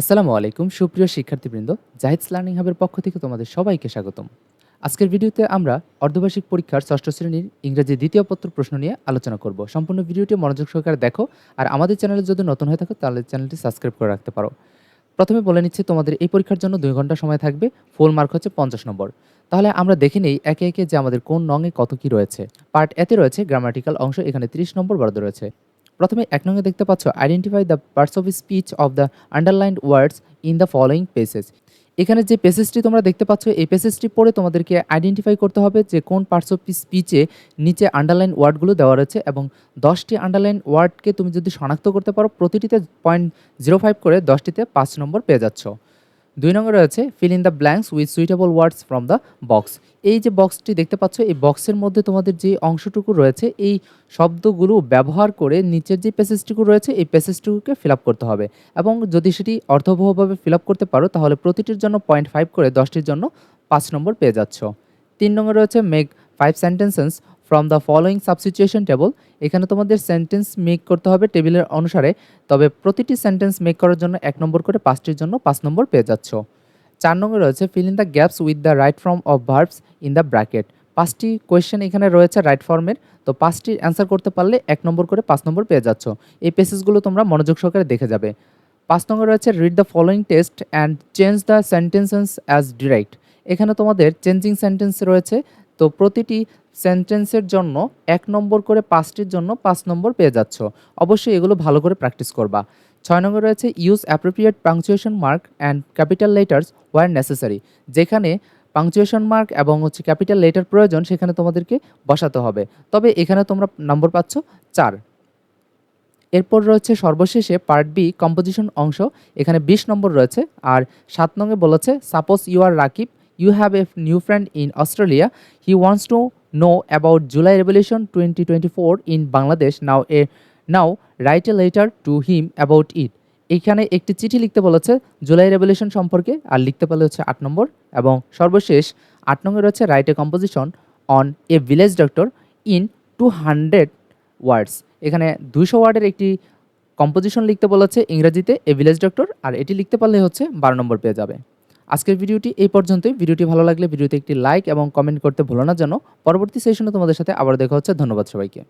আসসালামু আলাইকুম, সুপ্রিয় শিক্ষার্থীবৃন্দ। জাহিদস লার্নিং হাবের পক্ষ থেকে তোমাদের সবাইকে স্বাগতম। আজকের ভিডিওতে আমরা অর্ধবার্ষিক পরীক্ষার ষষ্ঠ শ্রেণির ইংরেজি দ্বিতীয় পত্র প্রশ্ন নিয়ে আলোচনা করব। সম্পূর্ণ ভিডিওটি মনোযোগ সহকারে দেখো, আর আমাদের চ্যানেলে যদি নতুন হয়ে থাকো, তাহলে চ্যানেলটি সাবস্ক্রাইব করে রাখতে পারো। প্রথমে বলে নিচ্ছি, তোমাদের এই পরীক্ষার জন্য দুই ঘণ্টা সময় থাকবে, ফুল মার্ক হচ্ছে পঞ্চাশ নম্বর। তাহলে আমরা দেখে নেই একে একে যে আমাদের কোন নঙে কত কি রয়েছে। পার্ট এতে রয়েছে, গ্রামাটিক্যাল অংশ এখানে 30 নম্বর বরাদ্দ রয়েছে। প্রথমে এক নঙ্গে দেখতে পাচ্ছ identify the parts of speech of the underlined words in the following passages এখানে যে পেসেসটি তোমরা দেখতে পাচ্ছ, এই পেসেসটি পড়ে তোমাদেরকে আইডেন্টিফাই করতে হবে যে কোন পার্টস অফ স্পিচে নিচে আন্ডারলাইন ওয়ার্ডগুলো দেওয়া রয়েছে এবং দশটি আন্ডারলাইন ওয়ার্ডকে তুমি যদি শনাক্ত করতে পারো, প্রতিটিতে পয়েন্ট জিরো ফাইভ করে দশটিতে পাঁচ নম্বর পেয়ে যাচ্ছ। দুই নম্বর রয়েছে fill in the blanks with suitable words from the box এই যে বক্সটি দেখতে পাচ্ছ, এই বক্সের মধ্যে তোমাদের যে অংশটুকু রয়েছে, এই শব্দগুলো ব্যবহার করে নিচের যে প্যাসেজটুকু রয়েছে, এই প্যাসেজটুকুকে ফিল আপ করতে হবে। এবং যদি সেটি অর্থবহভাবে ফিল আপ করতে পারো, তাহলে প্রতিটির জন্য পয়েন্ট ফাইভ করে দশটির জন্য পাঁচ নম্বর পেয়ে যাচ্ছ। তিন নম্বর রয়েছে make five sentences from the following substitution table এখানে তোমাদের সেন্টেন্স মেক করতে হবে টেবিলের অনুসারে, তবে প্রতিটি সেন্টেন্স মেক করার জন্য এক নম্বর করে পাঁচটির জন্য পাঁচ নম্বর পেয়ে যাচ্ছ। চার নম্বর রয়েছে fill in the gaps with the right form of verbs in the bracket পাঁচটি কোয়েশ্চেন এখানে রয়েছে রাইট ফর্মের তো পাঁচটির অ্যান্সার করতে পারলে এক নম্বর করে পাঁচ নম্বর পেয়ে যাচ্ছ। এই পেসেসগুলো তোমরা মনোযোগ সহকারে দেখে যাবে। পাঁচ নম্বর রয়েছে read the following test and change the sentences as direct এখানে তোমাদের চেঞ্জিং সেন্টেন্স রয়েছে, তো প্রতিটি সেন্টেন্সের জন্য এক নম্বর করে পাঁচটির জন্য পাঁচ নম্বর পেয়ে যাচ্ছ। অবশ্যই এগুলো ভালো করে প্র্যাকটিস করবা। ছয় নম্বর রয়েছে use appropriate punctuation mark and capital letters where necessary যেখানে পাংচুয়েশন মার্ক এবং হচ্ছে ক্যাপিটাল লেটার প্রয়োজন সেখানে তোমাদেরকে বসাতে হবে। তবে এখানে তোমরা নম্বর পাচ্ছ চার। এরপর রয়েছে সর্বশেষে পার্ট বি কম্পোজিশন অংশ, এখানে বিশ নম্বর রয়েছে আর সাত নঙ্গে বলেছে suppose you are Rakib you have a new friend in Australia he wants to know about July revolution twenty twenty four in Bangladesh now a now write a letter to him about it এখানে একটি চিঠি লিখতে বলেছে, July revolution সম্পর্কে। আর লিখতে পারলে হচ্ছে আট নম্বর এবং সর্বশেষ আট নম্বর রয়েছে write a composition on a village doctor in two hundred words এখানে দুইশো ওয়ার্ডের একটি কম্পোজিশন লিখতে বলেছে ইংরেজিতে এ ভিলেজ ডক্টর আর এটি লিখতে পারলে হচ্ছে বারো নম্বর পেয়ে যাবে। আজকের ভিডিওটি এই পর্যন্তই। ভিডিওটি ভালো লাগলে ভিডিওতে একটি লাইক এবং কমেন্ট করতে ভুলো না যেন। পরবর্তী সেশনে তোমাদের সাথে আবার দেখা হচ্ছে। ধন্যবাদ সবাইকে।